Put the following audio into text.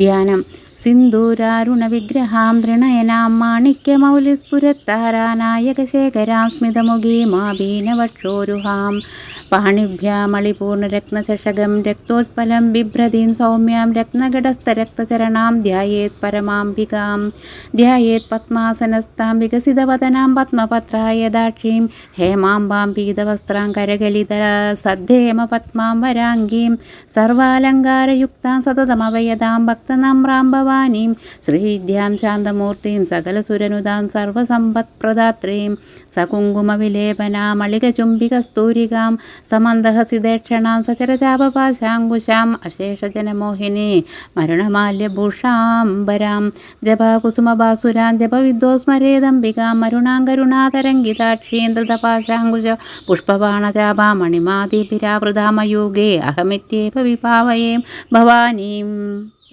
ധ്യാനം. സിന്ദൂരാരുണവിഗ്രഹാം തൃണയനാം മാണിക്യമൗലിസ്ഫുരത്താരാനായകശേഖരാം സ്മിതമുഖീമാബീനവക്ഷോരുഹാം പാണിഭ്യാമളിപൂർണരത്നചഷകം രക്തോത്പലം ബിഭ്രതീം സൗമ്യാം രത്നഘടസ്ഥരക്തചരണാം ധ്യായേത് പരമാംബികാം ധ്യായേത് പത്മാസനസ്ഥാം വികസിതവദനാം പത്മപത്രായ ദാക്ഷീം ഹേമാംബാം പീതവസ്ത്രാം കരകലിത സദ്ധേമ പത്മാം വരാംഗീം സർവാലങ്കാരയുക്താം സതതമവയതാം ഭക്തനമ്രാം ഭവാനീം ശ്രീവിദ്യാം ശാന്തമൂർത്തിം സകലസുരനുതാം സർവസമ്പത്പ്രദാത്രീം സകുങ്കുമവിലേപനാമളികചുംബികസ്തൂരികാം സമന്തഹസിദേക്ഷണാം സചരചാപപാശാങ്കുശാം അശേഷജനമോഹിനി മരുണമാല്യഭൂഷാംബരാം ജപകുസുമഭാസുരാം ജപവിദ്വോസ്മരേദംബികാം മരുണാങ്കരുണാതരംഗിതാക്ഷീന്ദ്രതപാശാങ്കുശ പുഷ്പബാണചാപാ മണിമാതിപിരാവൃതാമയൂഗേ അഹമിത്യേപ വിഭാവയേം ഭവാനീം.